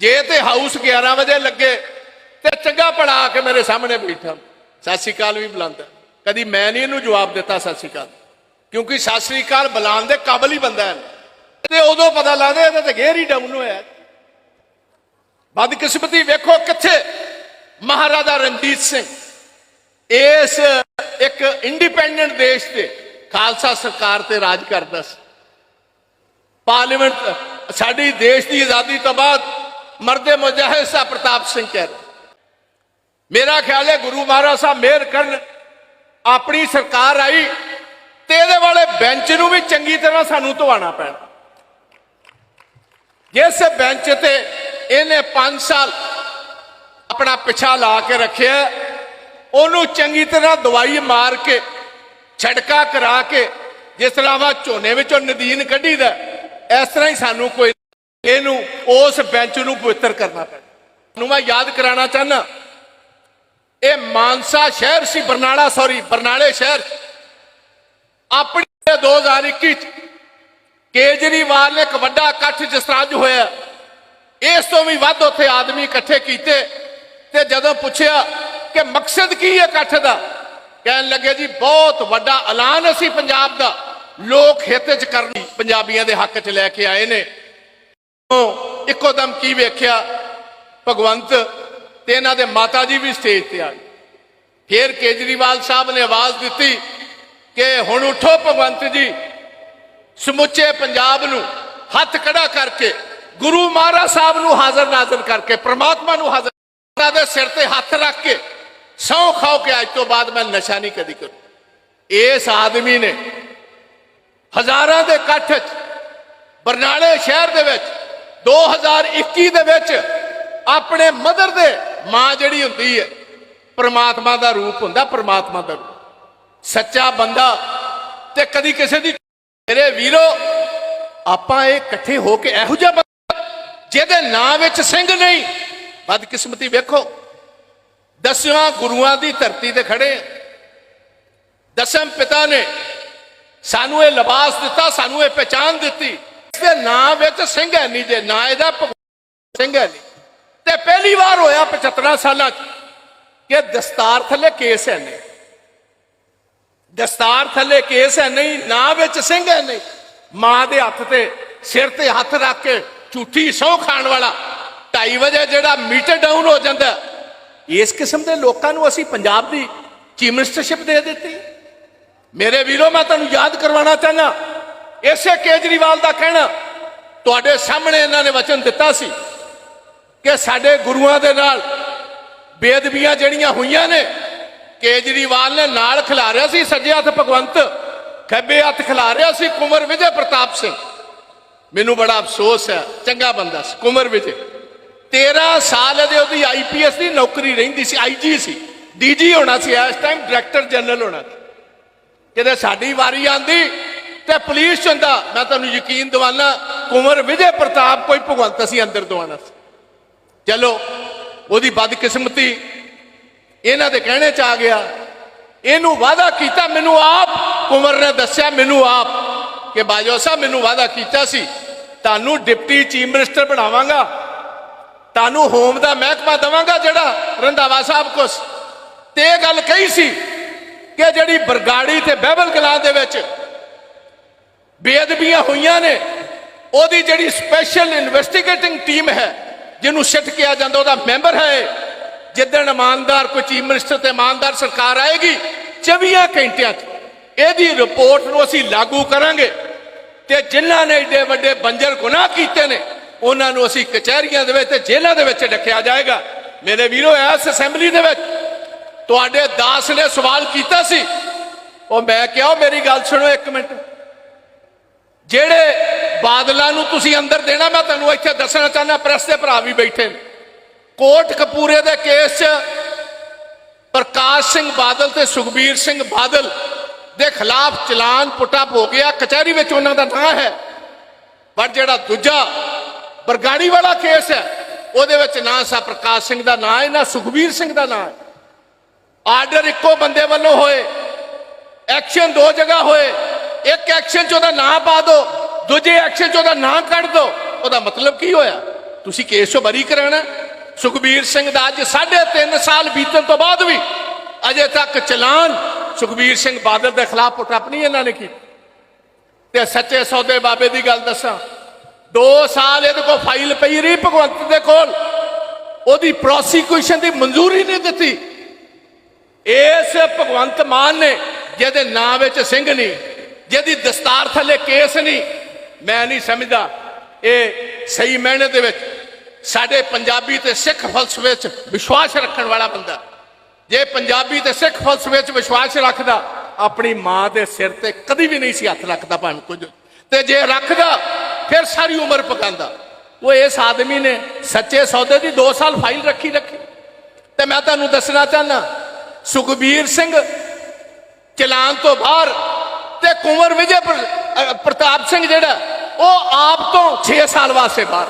ਜੇ ਤੇ ਹਾਊਸ 11 ਵਜੇ ਲੱਗੇ ਤੇ ਚੰਗਾ ਪੜਾ ਕੇ ਮੇਰੇ ਸਾਹਮਣੇ ਬੈਠਾ। ਸਤਿ ਸ਼੍ਰੀ ਅਕਾਲ ਵੀ ਬੁਲਾਉਂਦਾ ਕਦੀ ਮੈਂ ਨਹੀਂ ਇਹਨੂੰ ਜਵਾਬ ਦਿੱਤਾ ਸਤਿ ਸ਼੍ਰੀ ਅਕਾਲ। ਕਿਉਂਕਿ ਸਤਿ ਸ਼੍ਰੀ ਅਕਾਲ ਬੁਲਾਉਣ ਦੇ ਕਾਬਲ ਹੀ ਬੰਦਾ ਹੈ। ਤੇ ਉਦੋਂ ਪਤਾ ਲੱਗਦਾ ਇਹਦਾ ਤੇ ਗੇਰ ਹੀ ਡਾਊਨ ਹੋਇਆ ਬਦਕਿਸਮਤੀ ਵੇਖੋ ਕਿੱਥੇ। ਮਹਾਰਾਜਾ ਰਣਜੀਤ ਸਿੰਘ। ਇਸ ਇੱਕ ਇੰਡੀਪੈਂਡੈਂਟ ਦੇਸ਼ ਤੇ ਖਾਲਸਾ ਸਰਕਾਰ ਤੇ ਰਾਜ ਕਰਦਾ ਸੀ। ਪਾਰਲੀਮੈਂਟ ਸਾਡੀ ਦੇਸ਼ ਦੀ ਆਜ਼ਾਦੀ ਤੋਂ ਬਾਅਦ ਮਰਦੇ ਮੁਜਾਹਿਦ ਸਾਹਿਬ ਪ੍ਰਤਾਪ ਸਿੰਘ ਕਹਿ ਰਹੇ। ਮੇਰਾ ਖਿਆਲ ਹੈ ਗੁਰੂ ਮਹਾਰਾਜ ਸਾਹਿਬ ਮਿਹਰ ਕਰਨ, ਆਪਣੀ ਸਰਕਾਰ ਆਈ ਤੇ ਇਹਦੇ ਵਾਲੇ ਬੈਂਚ ਨੂੰ ਵੀ ਚੰਗੀ ਤਰ੍ਹਾਂ ਸਾਨੂੰ ਧਵਾਣਾ ਪੈਣਾ। ਜਿਸ ਬੈਂਚ ਤੇ ਇਹਨੇ 5 ਸਾਲ ਆਪਣਾ ਪਿਛਾ ਲਾ ਕੇ ਰੱਖਿਆ, ਉਹਨੂੰ ਚੰਗੀ ਤਰ੍ਹਾਂ ਦਵਾਈ ਮਾਰ ਕੇ, ਛੜਕਾ ਕਰਾ ਕੇ, ਜਿਸ ਤਰ੍ਹਾਂ ਵਾ ਝੋਨੇ ਵਿੱਚੋਂ ਨਦੀਨ ਕੱਢੀਦਾ, ਇਸ ਤਰ੍ਹਾਂ ਹੀ ਸਾਨੂੰ ਕੋਈ ਇਹਨੂੰ ਉਸ ਬੈਂਚ ਨੂੰ ਪਵਿੱਤਰ ਕਰਨਾ ਪੈਣਾ। ਨੂੰ ਮੈਂ ਯਾਦ ਕਰਾਉਣਾ ਚਾਹਨਾ ਇਹ ਮਾਨਸਾ ਸ਼ਹਿਰ ਸੀ, ਬਰਨਾਲਾ ਸੌਰੀ ਬਰਨਾਲੇ ਸ਼ਹਿਰ। 'ਚ ਆਪਣੀ 2021 ਚ ਕੇਜਰੀਵਾਲ ਨੇ ਇੱਕ ਵੱਡਾ ਇਕੱਠ ਜਿਸ ਤਰ੍ਹਾਂ ਅੱਜ ਹੋਇਆ। ਇਸ ਤੋਂ ਵੀ ਵੱਧ ਉੱਥੇ ਆਦਮੀ ਇਕੱਠੇ ਕੀਤੇ ਤੇ ਜਦੋਂ ਪੁੱਛਿਆ ਕਿ ਮਕਸਦ ਕੀ ਹੈ ਇਕੱਠ ਦਾ, ਕਹਿਣ ਲੱਗੇ ਜੀ, ਬਹੁਤ ਵੱਡਾ ਐਲਾਨ ਅਸੀਂ ਪੰਜਾਬ ਦਾ। ਲੋਕ ਹਿੱਤ ਚ ਕਰਨੀ, ਪੰਜਾਬੀਆਂ ਦੇ ਹੱਕ ਚ ਲੈ ਕੇ ਆਏ ਨੇ। ਇੱਕੋ ਦਮ ਕੀ ਵੇਖਿਆ? ਭਗਵੰਤ ਤੇ ਇਹਨਾਂ ਦੇ ਮਾਤਾ ਜੀ ਵੀ ਸਟੇਜ ਤੇ ਆ ਗਏ ਫਿਰ ਕੇਜਰੀਵਾਲ ਸਾਹਿਬ ਨੇ ਆਵਾਜ਼ ਦਿੱਤੀ ਕਿ ਹੁਣ ਉਠੋ ਭਗਵੰਤ ਜੀ, ਸਮੁੱਚੇ ਪੰਜਾਬ ਨੂੰ ਹੱਥ ਖੜਾ ਕਰਕੇ, ਗੁਰੂ ਮਹਾਰਾਜ ਸਾਹਿਬ ਨੂੰ ਹਾਜ਼ਰ ਨਾਜ਼ਰ ਕਰਕੇ, ਪ੍ਰਮਾਤਮਾ ਨੂੰ ਹਾਜ਼ਰ ਉਹਨਾਂ ਦੇ ਸਿਰ ਤੇ ਹੱਥ ਰੱਖ ਕੇ ਸਹੁੰ ਖਾਓ ਕਿ ਅੱਜ ਤੋਂ ਬਾਅਦ ਮੈਂ ਨਸ਼ਾ ਨਹੀਂ ਕਦੀ ਕਰੂੰ। ਇਸ ਆਦਮੀ ਨੇ ਹਜ਼ਾਰਾਂ ਦੇ ਇਕੱਠ 'ਚ ਬਰਨਾਲੇ ਸ਼ਹਿਰ ਦੇ ਵਿੱਚ 2021 ਦੇ ਵਿੱਚ ਆਪਣੇ ਮਦਰ ਦੇ ਮਾਂ ਜਿਹੜੀ ਹੁੰਦੀ ਹੈ, ਪ੍ਰਮਾਤਮਾ ਦਾ ਰੂਪ ਹੁੰਦਾ, ਪ੍ਰਮਾਤਮਾ ਦਾ ਰੂਪ। ਸੱਚਾ ਬੰਦਾ ਤੇ ਕਦੀ ਕਿਸੇ ਦੀ ਮੇਰੇ ਵੀਰੋ, ਆਪਾਂ ਇਹ ਇਕੱਠੇ ਹੋ ਕੇ ਇਹੋ ਜਿਹਾ ਬੰਦਾ, ਜਿਹਦੇ ਨਾਂ ਵਿੱਚ ਸਿੰਘ ਨਹੀਂ। ਬਦਕਿਸਮਤੀ ਵੇਖੋ। ਦਸਿਆਂ ਗੁਰੂਆਂ ਦੀ ਧਰਤੀ ਤੇ ਖੜੇ ਦਸਮ ਪਿਤਾ ਨੇ ਸਾਨੂੰ ਇਹ ਲਿਬਾਸ ਦਿੱਤਾ, ਸਾਨੂੰ ਇਹ ਪਛਾਣ ਦਿੱਤੀ। ਇਸ ਨਾਂ ਵਿੱਚ ਸਿੰਘ ਹੈ ਨਹੀਂ ਜੇ ਨਾਂ ਇਹਦਾ ਭਗਵਾਨ ਸਿੰਘ ਹੈ ਨਹੀਂ। ਤੇ ਪਹਿਲੀ ਵਾਰ ਹੋਇਆ 75 ਸਾਲਾਂ ਚ ਕਿ ਦਸਤਾਰ ਥੱਲੇ ਕੇਸ ਹੈ ਨਹੀਂ। ਦਸਤਾਰ ਥੱਲੇ ਕੇਸ ਹੈ ਨਹੀਂ, ਨਾਂ ਵਿੱਚ ਸਿੰਘ ਹੈ ਨਹੀਂ। ਮਾਂ ਦੇ ਹੱਥ ਤੇ, ਸਿਰ ਤੇ ਹੱਥ ਰੱਖ ਕੇ ਝੂਠੀ ਸਹੁੰ ਖਾਣ ਵਾਲਾ 2:30 ਵਜੇ ਜਿਹੜਾ ਮੀਟਰ ਡਾਊਨ ਹੋ ਜਾਂਦਾ ਇਸ ਕਿਸਮ ਦੇ ਲੋਕਾਂ ਨੂੰ ਅਸੀਂ ਪੰਜਾਬ ਦੀ ਚੀਫ ਮਿਨਿਸਟਰਸ਼ਿਪ ਦੇ ਦਿੱਤੀ। ਮੇਰੇ ਵੀਰੋ, ਮੈਂ ਤੁਹਾਨੂੰ ਯਾਦ ਕਰਵਾਉਣਾ ਚਾਹੁੰਦਾ ਇਸੇ ਕੇਜਰੀਵਾਲ ਦਾ ਕਹਿਣਾ, ਤੁਹਾਡੇ ਸਾਹਮਣੇ ਇਹਨਾਂ ਨੇ ਵਚਨ ਦਿੱਤਾ ਸੀ ਕਿ ਸਾਡੇ ਗੁਰੂਆਂ ਦੇ ਨਾਲ ਬੇਦਬੀਆਂ ਜਿਹੜੀਆਂ ਹੋਈਆਂ ਨੇ, ਕੇਜਰੀਵਾਲ ਨੇ ਨਾਲ ਖਿਲਾ ਖਿਲਾਰਿਆ ਸੀ, ਸੱਜੇ ਹੱਥ ਭਗਵੰਤ, ਖੱਬੇ ਹੱਥ ਖਿਲਾ ਖਿਲਾਰਿਆ ਸੀ, ਕੁਮਰ ਵਿਜੇ ਪ੍ਰਤਾਪ ਸਿੰਘ। ਮੈਨੂੰ ਬੜਾ ਅਫਸੋਸ ਹੈ, ਚੰਗਾ ਬੰਦਾ ਸੀ, ਕੁਮਰ ਵਿਜੇ। 13 ਸਾਲ ਇਹਦੇ ਉਹਦੀ ਆਈਪੀਐਸ ਦੀ ਨੌਕਰੀ ਰਹਿੰਦੀ ਸੀ ਆਈਜੀ ਸੀ ਡੀਜੀ ਹੋਣਾ ਸੀ, ਇਸ ਟਾਈਮ ਡਾਇਰੈਕਟਰ ਜਨਰਲ ਹੋਣਾ ਸੀ। ਜਦੋਂ ਸਾਡੀ ਵਾਰੀ ਆਂਦੀ ਤੇ ਪੁਲਿਸ ਚ ਮੈਂ ਤੁਹਾਨੂੰ ਯਕੀਨ ਦਿਵਾਨਾ, ਕੁਮਰ ਵਿਜੇ ਪ੍ਰਤਾਪ ਕੋਈ ਭਗਵੰਤ ਅਸੀਂ ਅੰਦਰ ਦਵਾਣਾ ਚਲੋ, ਉਹਦੀ ਬਦਕਿਸਮਤੀ ਇਹਨਾਂ ਦੇ ਕਹਿਣੇ ਚ ਆ ਗਿਆ। ਇਹਨੂੰ ਵਾਅਦਾ ਕੀਤਾ, ਮੈਨੂੰ ਆਪ, ਕੁਮਰ ਨੇ ਦੱਸਿਆ, ਮੈਨੂੰ ਆਪ ਕਿ ਬਾਜਵਾ ਸਾਹਿਬ ਮੈਨੂੰ ਵਾਅਦਾ ਕੀਤਾ ਸੀ, ਤੁਹਾਨੂੰ ਡਿਪਟੀ ਚੀਫ ਮਿਨਿਸਟਰ ਬਣਾਵਾਂਗਾ। ਤੁਹਾਨੂੰ ਹੋਮ ਦਾ ਮਹਿਕਮਾ ਦਵਾਂਗਾ ਜਿਹੜਾ ਰੰਧਾਵਾ ਸਾਹਿਬ ਕੋਸ ਤੇ ਇਹ ਗੱਲ ਕਹੀ ਸੀ ਕਿ ਜਿਹੜੀ ਬਰਗਾੜੀ ਤੇ ਬਹਿਬਲ ਕਲਾਂ ਦੇ ਵਿੱਚ ਬੇਅਦਬੀਆਂ ਹੋਈਆਂ ਨੇ। ਉਹਦੀ ਜਿਹੜੀ ਸਪੈਸ਼ਲ ਇਨਵੈਸਟੀਗੇਟਿੰਗ ਟੀਮ ਹੈ, ਜਿਹਨੂੰ ਸਿੱਟ ਕਿਹਾ ਜਾਂਦਾ, ਉਹਦਾ ਮੈਂਬਰ ਹੈ ਜਿੱਦਣ ਇਮਾਨਦਾਰ ਕੋਈ ਚੀਫ ਮਿਨਿਸਟਰ ਤੇ ਇਮਾਨਦਾਰ ਸਰਕਾਰ ਆਏਗੀ 24 ਘੰਟਿਆਂ 'ਚ ਇਹਦੀ ਰਿਪੋਰਟ ਨੂੰ ਅਸੀਂ ਲਾਗੂ ਕਰਾਂਗੇ। ਤੇ ਜਿਨ੍ਹਾਂ ਨੇ ਏਡੇ ਵੱਡੇ ਬੰਜਰ ਗੁਨਾਹ ਕੀਤੇ ਨੇ, ਉਹਨਾਂ ਨੂੰ ਅਸੀਂ ਕਚਹਿਰੀਆਂ ਦੇ ਵਿੱਚ ਤੇ ਜੇਲ੍ਹਾਂ ਦੇ ਵਿੱਚ ਰੱਖਿਆ ਜਾਏਗਾ। ਮੇਰੇ ਵੀਰੋ, ਇਸ ਅਸੈਂਬਲੀ ਦੇ ਵਿੱਚ ਤੁਹਾਡੇ ਦਾਸ ਨੇ ਸਵਾਲ ਕੀਤਾ ਸੀ। ਉਹ ਮੈਂ ਕਿਹਾ, ਮੇਰੀ ਗੱਲ ਸੁਣੋ ਇੱਕ ਮਿੰਟ। ਜਿਹੜੇ ਬਾਦਲਾਂ ਨੂੰ ਤੁਸੀਂ ਅੰਦਰ ਦੇਣਾ, ਮੈਂ ਤੁਹਾਨੂੰ ਇੱਥੇ ਦੱਸਣਾ ਚਾਹੁੰਦਾ, ਪ੍ਰੈਸ ਦੇ ਭਰਾ ਵੀ ਬੈਠੇ ਨੇ। ਕੋਟ ਕਪੂਰੇ ਦੇ ਕੇਸ 'ਚ ਪ੍ਰਕਾਸ਼ ਸਿੰਘ ਬਾਦਲ ਤੇ ਸੁਖਬੀਰ ਸਿੰਘ ਬਾਦਲ ਦੇ ਖਿਲਾਫ ਚਲਾਨ ਪੁੱਟਾ ਹੋ ਗਿਆ। ਕਚਹਿਰੀ ਵਿੱਚ ਉਹਨਾਂ ਦਾ ਨਾਂ ਹੈ। ਪਰ ਜਿਹੜਾ ਦੂਜਾ ਬਰਗਾੜੀ ਵਾਲਾ ਕੇਸ ਹੈ, ਉਹਦੇ ਵਿੱਚ ਨਾ ਸਾ ਪ੍ਰਕਾਸ਼ ਸਿੰਘ ਦਾ ਨਾਂ ਹੈ, ਨਾ ਸੁਖਬੀਰ ਸਿੰਘ ਦਾ ਨਾਂ ਹੈ। ਆਰਡਰ ਇੱਕੋ ਬੰਦੇ ਵੱਲੋਂ ਹੋਏ, ਐਕਸ਼ਨ ਦੋ ਜਗ੍ਹਾ ਹੋਏ। ਇੱਕ ਐਕਸ਼ਨ 'ਚ ਉਹਦਾ ਨਾਂ ਪਾ ਦਿਓ ਦੂਜੇ ਐਕਸ਼ਨ 'ਚ ਉਹਦਾ ਨਾਂ ਕੱਢ ਦਿਓ ਉਹਦਾ ਮਤਲਬ ਕੀ ਹੋਇਆ? ਤੁਸੀਂ ਕੇਸ ਤੋਂ ਬਰੀ ਕਰਾਣਾ ਸੁਖਬੀਰ ਸਿੰਘ ਦਾ ਅੱਜ 3.5 ਸਾਲ ਬੀਤਣ ਤੋਂ ਬਾਅਦ ਵੀ ਅਜੇ ਤੱਕ ਚਲਾਨ ਸੁਖਬੀਰ ਸਿੰਘ ਬਾਦਲ ਦੇ ਖਿਲਾਫ ਪੁੱਟਅਪ ਨਹੀਂ ਇਹਨਾਂ ਨੇ ਕੀਤੀ। ਤੇ ਸੱਚੇ ਸੌਦੇ ਬਾਬੇ ਦੀ ਗੱਲ ਦੱਸਾਂ 2 ਸਾਲ ਇਹਦੇ ਕੋਲ ਫਾਈਲ ਪਈ ਰਹੀ ਭਗਵੰਤ ਦੇ ਕੋਲ। ਉਹਦੀ ਪ੍ਰੋਸੀਕਿਊਸ਼ਨ ਦੀ ਮਨਜ਼ੂਰੀ ਨਹੀਂ ਦਿੱਤੀ। ਇਸ ਭਗਵੰਤ ਮਾਨ ਨੇ, ਜਿਹਦੇ ਨਾਂ ਵਿੱਚ ਸਿੰਘ ਨਹੀਂ ਜਿਹਦੀ ਦਸਤਾਰ ਥੱਲੇ ਕੇਸ ਨਹੀਂ, ਮੈਂ ਨਹੀਂ ਸਮਝਦਾ। ਇਹ ਸਹੀ ਮਾਇਨੇ ਦੇ ਵਿੱਚ ਸਾਡੇ ਪੰਜਾਬੀ ਤੇ ਸਿੱਖ ਫਲਸਫੇ 'ਚ ਵਿਸ਼ਵਾਸ ਰੱਖਣ ਵਾਲਾ ਬੰਦਾ ਜੇ ਪੰਜਾਬੀ ਤੇ ਸਿੱਖ ਫਲਸਫੇ 'ਚ ਵਿਸ਼ਵਾਸ ਰੱਖਦਾ, ਆਪਣੀ ਮਾਂ ਦੇ ਸਿਰ ਤੇ ਕਦੀ ਵੀ ਨਹੀਂ ਸੀ ਹੱਥ ਰੱਖਦਾ ਭਾਵੇਂ ਕੁਝ। ਤੇ ਜੇ ਰੱਖਦਾ, ਫਿਰ ਸਾਰੀ ਉਮਰ ਪਕਾਂਦਾ ਉਹ ਇਸ ਆਦਮੀ ਨੇ ਸੱਚੇ ਸੌਦੇ ਦੀ 2 ਸਾਲ ਫਾਈਲ ਰੱਖੀ ਰੱਖੀ। ਤੇ ਮੈਂ ਤੁਹਾਨੂੰ ਦੱਸਣਾ ਚਾਹਨਾ ਸੁਖਬੀਰ ਸਿੰਘ ਚਲਾਨ ਤੋਂ ਬਾਹਰ ਤੇ ਕੁੰਵਰ ਵਿਜੇ ਪ੍ਰਤਾਪ ਸਿੰਘ ਜਿਹੜਾ, ਉਹ ਆਪ ਤੋਂ 6 ਸਾਲ ਵਾਸਤੇ ਬਾਹਰ।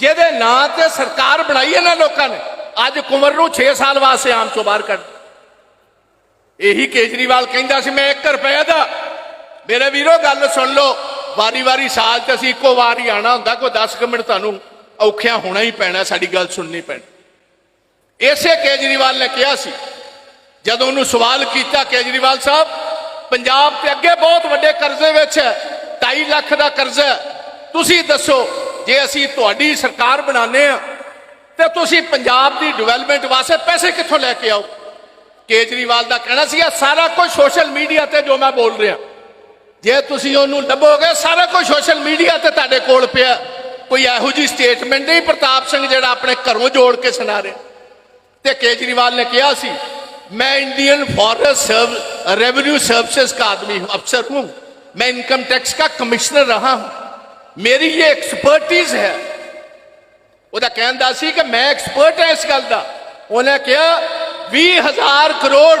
ਜਿਹਦੇ ਨਾਂ ਤੇ ਸਰਕਾਰ ਬਣਾਈ ਇਹਨਾਂ ਲੋਕਾਂ ਨੇ, ਅੱਜ ਕੁੰਵਰ ਨੂੰ 6 ਸਾਲ ਵਾਸਤੇ ਆਮ ਚੋਂ ਬਾਹਰ ਕੱਢ ਇਹੀ ਕੇਜਰੀਵਾਲ ਕਹਿੰਦਾ ਸੀ, ਮੈਂ 1 ਰੁਪਏ ਦਾ। ਮੇਰੇ ਵੀਰੋ, ਗੱਲ ਸੁਣ ਲਓ, ਵਾਰੀ-ਵਾਰੀ ਸਾਲ ਤੇ ਅਸੀਂ ਇੱਕੋ ਵਾਰ ਹੀ ਆਣਾ ਹੁੰਦਾ, ਕੋਈ 10 ਕੁ ਮਿੰਟ ਤੁਹਾਨੂੰ ਔਖਿਆ ਹੋਣਾ ਹੀ ਪੈਣਾ, ਸਾਡੀ ਗੱਲ ਸੁਣਨੀ ਪੈਣੀ। ਇਸੇ ਕੇਜਰੀਵਾਲ ਨੇ ਕਿਹਾ ਸੀ, ਜਦੋਂ ਉਹਨੂੰ ਸਵਾਲ ਕੀਤਾ ਕੇਜਰੀਵਾਲ ਸਾਹਿਬ ਪੰਜਾਬ ਤੇ ਅੱਗੇ ਬਹੁਤ ਵੱਡੇ ਕਰਜ਼ੇ ਵਿੱਚ ਹੈ 2.5 ਲੱਖ ਦਾ ਕਰਜ਼ਾ ਤੁਸੀਂ ਦੱਸੋ, ਜੇ ਅਸੀਂ ਤੁਹਾਡੀ ਸਰਕਾਰ ਬਣਾਉਂਦੇ ਆ ਤੇ ਤੁਸੀਂ ਪੰਜਾਬ ਦੀ ਡਿਵੈਲਪਮੈਂਟ ਵਾਸਤੇ ਪੈਸੇ ਕਿੱਥੋਂ ਲੈ ਕੇ ਆਓ? ਕੇਜਰੀਵਾਲ ਦਾ ਕਹਿਣਾ ਸੀ ਇਹ ਸਾਰਾ ਕੁਝ ਸੋਸ਼ਲ ਮੀਡੀਆ ਤੇ ਜੋ ਮੈਂ ਬੋਲ ਰਿਹਾ। ਜੇ ਤੁਸੀਂ ਉਹਨੂੰ ਲੱਭੋਗੇ, ਸਾਰਾ ਕੁਝ ਸੋਸ਼ਲ ਮੀਡੀਆ ਤੇ ਤੁਹਾਡੇ ਕੋਲ ਪਿਆ। ਕੋਈ ਇਹੋ ਜੀ ਸਟੇਟਮੈਂਟ ਨਹੀਂ, ਪ੍ਰਤਾਪ ਸਿੰਘ ਜਿਹੜਾ ਆਪਣੇ ਘਰੋਂ ਜੋੜ ਕੇ ਸੁਣਾ ਰਿਹਾ। ਤੇ ਕੇਜਰੀਵਾਲ ਨੇ ਕਿਹਾ ਸੀ मैं इंडियन फॉरेस्ट रेवेन्यू सर्विसेज का आदमी हूं अफसर हूं मैं इनकम टैक्स का कमिश्नर रहा हूं मेरी ये एक्सपर्टीज है ਉਹਦਾ ਕਹਿੰਦਾ ਸੀ ਕਿ ਮੈਂ ਐਕਸਪਰਟ ਹਾਂ ਇਸ ਗੱਲ ਦਾ ਉਹਨੇ ਕਿਹਾ 20000 ਕਰੋੜ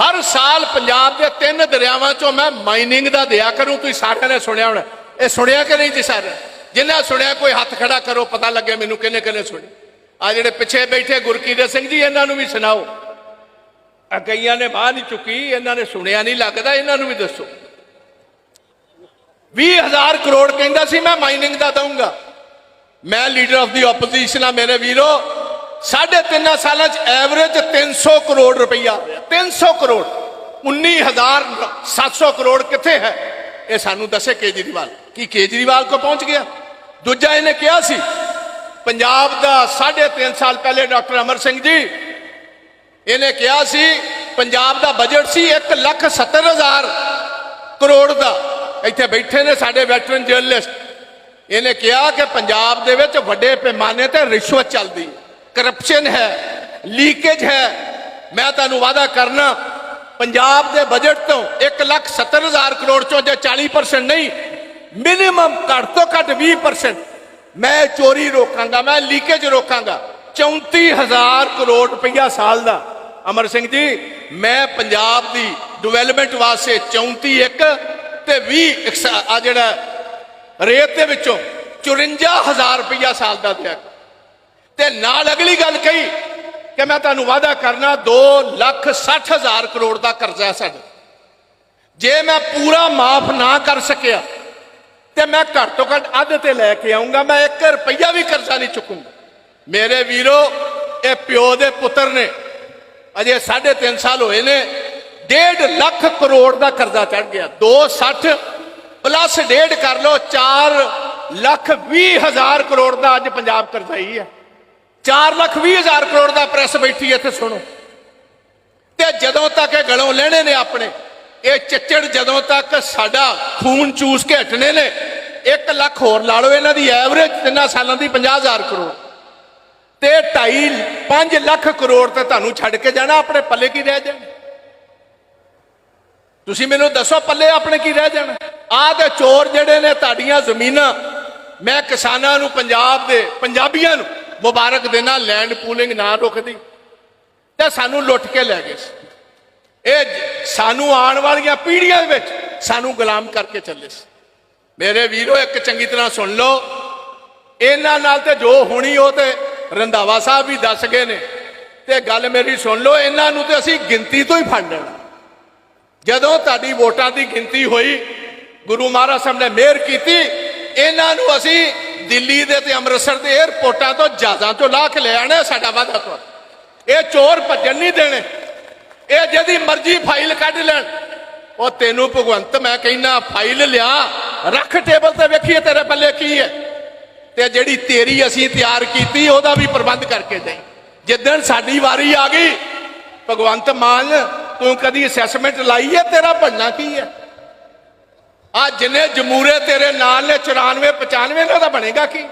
ਹਰ ਸਾਲ ਪੰਜਾਬ ਦੇ ਤਿੰਨ ਦਰਿਆਵਾਂ ਚੋਂ ਮੈਂ ਮਾਈਨਿੰਗ ਦਾ ਦਿਆ ਕਰੂੰ ਤੁਸੀਂ ਸਾਰਿਆਂ ਨੇ ਸੁਣਿਆ ਹੋਣਾ ਇਹ ਸੁਣਿਆ ਕਿ ਨਹੀਂ ਜੀ ਸਾਰੇ ਜਿੰਨਾ ਸੁਣਿਆ ਕੋਈ ਹੱਥ ਖੜਾ ਕਰੋ ਪਤਾ ਲੱਗੇ ਮੈਨੂੰ ਕਿੰਨੇ ਕਿੰਨੇ ਸੁਣੇ ਆ ਜਿਹੜੇ ਪਿੱਛੇ ਬੈਠੇ ਗੁਰਕੀਰਤ ਸਿੰਘ ਜੀ ਇਹਨਾਂ ਨੂੰ ਵੀ ਸੁਣਾਓ ਆ ਕਈਆਂ ਨੇ ਬਾਹ ਨਹੀਂ ਚੁੱਕੀ, ਇਹਨਾਂ ਨੇ ਸੁਣਿਆ ਨਹੀਂ ਲੱਗਦਾ, ਇਹਨਾਂ ਨੂੰ ਵੀ ਦੱਸੋ। 20000 ਕਰੋੜ ਕਹਿੰਦਾ ਸੀ, ਮੈਂ ਮਾਈਨਿੰਗ ਦਾ ਦਊਂਗਾ। ਮੈਂ ਲੀਡਰ ਆਫ ਦੀ ਆਪੋਜੀਸ਼ਨ ਆ ਮੇਰੇ ਵੀਰੋ। ਸਾਢੇ ਤਿੰਨਾਂ ਸਾਲਾਂ ਚ ਐਵਰੇਜ 300 ਕਰੋੜ ਰੁਪਈਆ ਆ ਰਿਹਾ 300 ਕਰੋੜ 19700 ਕਰੋੜ ਕਿੱਥੇ ਹੈ? ਇਹ ਸਾਨੂੰ ਦੱਸੇ ਕੇਜਰੀਵਾਲ। ਕੀ ਕੇਜਰੀਵਾਲ ਕੋ ਪਹੁੰਚ ਗਿਆ? ਦੂਜਾ ਇਹਨੇ ਕਿਹਾ ਸੀ, ਪੰਜਾਬ ਦਾ ਸਾਢੇ ਤਿੰਨ ਸਾਲ ਪਹਿਲੇ ਡਾਕਟਰ ਅਮਰ ਸਿੰਘ ਜੀ ਇਹਨੇ ਕਿਹਾ ਸੀ, ਪੰਜਾਬ ਦਾ ਬਜਟ ਸੀ 1 ਲੱਖ 70 ਹਜ਼ਾਰ ਕਰੋੜ ਦਾ। ਇੱਥੇ ਬੈਠੇ ਨੇ ਸਾਡੇ ਵੈਟਰਨ ਜਰਨਲਿਸਟ ਇਹਨੇ ਕਿਹਾ ਕਿ ਪੰਜਾਬ ਦੇ ਵਿੱਚ ਵੱਡੇ ਪੈਮਾਨੇ ਤੇ ਰਿਸ਼ਵਤ ਚੱਲਦੀ। ਕਰਪਸ਼ਨ ਹੈ ਲੀਕੇਜ ਹੈ। ਮੈਂ ਤੁਹਾਨੂੰ ਵਾਅਦਾ ਕਰਨਾ, ਪੰਜਾਬ ਦੇ ਬਜਟ ਤੋਂ 1 ਲੱਖ 70 ਹਜ਼ਾਰ ਕਰੋੜ ਚੋਂ ਜੇ 40% ਨਹੀਂ ਮਿਨੀਮਮ ਘੱਟ ਤੋਂ ਘੱਟ 20% ਮੈਂ ਚੋਰੀ ਰੋਕਾਂਗਾ, ਮੈਂ ਲੀਕੇਜ ਰੋਕਾਂਗਾ। 34000 ਕਰੋੜ ਰੁਪਈਆ ਸਾਲ ਦਾ। ਅਮਰ ਸਿੰਘ ਜੀ, ਮੈਂ ਪੰਜਾਬ ਦੀ ਡਿਵੈਲਪਮੈਂਟ ਵਾਸਤੇ 34 ਇੱਕ ਤੇ 20 ਆ ਜਿਹੜਾ ਰੇਤ ਦੇ ਵਿੱਚੋਂ 54000 ਰੁਪਈਆ ਸਾਲ ਦਾ ਦਿਆ ਤੇ ਨਾਲ ਅਗਲੀ ਗੱਲ ਕਹੀ ਕਿ ਮੈਂ ਤੁਹਾਨੂੰ ਵਾਅਦਾ ਕਰਨਾ 2 ਲੱਖ 60 ਹਜ਼ਾਰ ਕਰੋੜ ਦਾ ਕਰਜ਼ਾ ਹੈ ਸਾਡਾ। ਜੇ ਮੈਂ ਪੂਰਾ ਮਾਫ ਨਾ ਕਰ ਸਕਿਆ, ਤੇ ਮੈਂ ਘੱਟ ਤੋਂ ਘੱਟ ਅੱਧ ਤੇ ਲੈ ਕੇ ਆਉਂਗਾ ਮੈਂ 1 ਰੁਪਈਆ ਵੀ ਕਰਜ਼ਾ ਨਹੀਂ ਚੁੱਕੂੰਗਾ। ਮੇਰੇ ਵੀਰੋ, ਇਹ ਪਿਓ ਦੇ ਪੁੱਤਰ ਨੇ ਅਜੇ 3.5 ਸਾਲ ਹੋਏ ਨੇ 1.5 ਲੱਖ ਕਰੋੜ ਦਾ ਕਰਜ਼ਾ ਚੜ ਗਿਆ। 260 ਪਲੱਸ ਡੇਢ ਕਰ ਲਓ 4 ਲੱਖ 20 ਹਜ਼ਾਰ ਕਰੋੜ ਦਾ ਅੱਜ ਪੰਜਾਬ ਕਰਜ਼ਾ ਹੀ ਹੈ। 4 ਲੱਖ 20 ਹਜ਼ਾਰ ਕਰੋੜ ਦਾ ਪ੍ਰੈਸ ਬੈਠੀ ਇੱਥੇ ਸੁਣੋ। ਤੇ ਜਦੋਂ ਤੱਕ ਇਹ ਗਲੋਂ ਲੈਣੇ ਨੇ ਆਪਣੇ, ਇਹ ਚੱਚੜ ਜਦੋਂ ਤੱਕ ਸਾਡਾ ਖੂਨ ਚੂਸ ਕੇ ਹਟਣੇ ਨੇ 1 ਲੱਖ ਹੋਰ ਲਾ ਲਓ, ਇਹਨਾਂ ਦੀ ਐਵਰੇਜ ਤਿੰਨਾਂ ਸਾਲਾਂ ਦੀ 50000 ਕਰੋੜ। ਤੇ 2.5 5 ਲੱਖ ਕਰੋੜ ਤੇ ਤੁਹਾਨੂੰ ਛੱਡ ਕੇ ਜਾਣਾ, ਆਪਣੇ ਪੱਲੇ ਕੀ ਰਹਿ ਜਾਣਾ? ਤੁਸੀਂ ਮੈਨੂੰ ਦੱਸੋ, ਪੱਲੇ ਆਪਣੇ ਕੀ ਰਹਿ ਜਾਣਾ? ਆਹ ਤੇ ਚੋਰ ਜਿਹੜੇ ਨੇ ਤੁਹਾਡੀਆਂ ਜ਼ਮੀਨਾਂ, ਮੈਂ ਕਿਸਾਨਾਂ ਨੂੰ, ਪੰਜਾਬ ਦੇ ਪੰਜਾਬੀਆਂ ਨੂੰ ਮੁਬਾਰਕ ਦੇਣਾ ਲੈਂਡ ਪੂਲਿੰਗ ਨਾ ਰੁਕਦੀ। ਤੇ ਸਾਨੂੰ ਲੁੱਟ ਕੇ ਲੈ ਗਏ ਸੀ। ਇਹ ਸਾਨੂੰ ਆਉਣ ਵਾਲੀਆਂ ਪੀੜ੍ਹੀਆਂ ਵਿੱਚ ਸਾਨੂੰ ਗੁਲਾਮ ਕਰਕੇ ਚੱਲੇ ਸੀ। ਮੇਰੇ ਵੀਰੋ, ਇੱਕ ਚੰਗੀ ਤਰ੍ਹਾਂ ਸੁਣ ਲਓ। ਇਹਨਾਂ ਨਾਲ ਤੇ ਜੋ ਹੋਣੀ, ਉਹ ਤੇ ਰੰਧਾਵਾ ਸਾਹਿਬ ਵੀ ਦੱਸ ਗਏ ਨੇ। ਤੇ ਗੱਲ ਮੇਰੀ ਸੁਣ ਲਓ, ਇਹਨਾਂ ਨੂੰ ਤੇ ਅਸੀਂ ਗਿਣਤੀ ਤੋਂ ਹੀ ਫੜ ਲੈਣਾ। ਜਦੋਂ ਤੁਹਾਡੀ ਵੋਟਾਂ ਦੀ ਗਿਣਤੀ ਹੋਈ, ਗੁਰੂ ਮਹਾਰਾਜ ਸਾਹਿਬ ਨੇ ਮਿਹਰ ਕੀਤੀ, ਇਹਨਾਂ ਨੂੰ ਅਸੀਂ ਦਿੱਲੀ ਦੇ ਤੇ ਅੰਮ੍ਰਿਤਸਰ ਦੇ 에ਅਰਪੋਰਟਾਂ ਤੋਂ ਜਹਾਜ਼ਾਂ ਤੋਂ ਲਾਹ ਕੇ ਲੈ ਆਣਾ ਸਾਡਾ ਵਾਅਦਾ ਤੋਂ ਇਹ ਚੋਰ ਭੱਜਣ ਨਹੀਂ ਦੇਣੇ। ਇਹ ਜਿਹਦੀ ਮਰਜ਼ੀ ਫਾਈਲ ਕੱਢ ਲੈਣ। ਉਹ ਤੈਨੂੰ ਭਗਵੰਤ, ਮੈਂ ਕਹਿੰਦਾ, ਫਾਈਲ ਲਿਆ, ਰੱਖ ਟੇਬਲ ਤੇ ਵੇਖੀਏ ਤੇਰੇ ਪੱਲੇ ਕੀ ਹੈ। ਤੇ ਜਿਹੜੀ ਤੇਰੀ ਅਸੀਂ ਤਿਆਰ ਕੀਤੀ, ਉਹਦਾ ਵੀ ਪ੍ਰਬੰਧ ਕਰਕੇ ਦੇਈ। ਜਿੱਦਣ ਸਾਡੀ ਵਾਰੀ ਆ ਗਈ, ਭਗਵੰਤ ਮਾਨ, ਤੂੰ ਕਦੀ ਅਸੈਸਮੈਂਟ ਲਾਈ ਹੈ? ਤੇਰਾ ਬਣਨਾ ਕੀ ਹੈ? ਆ ਜਿੰਨੇ ਜਮੂਰੇ ਤੇਰੇ ਨਾਲ ਨੇ 94 95 ਦਾ ਬਣੇਗਾ ਕੀ?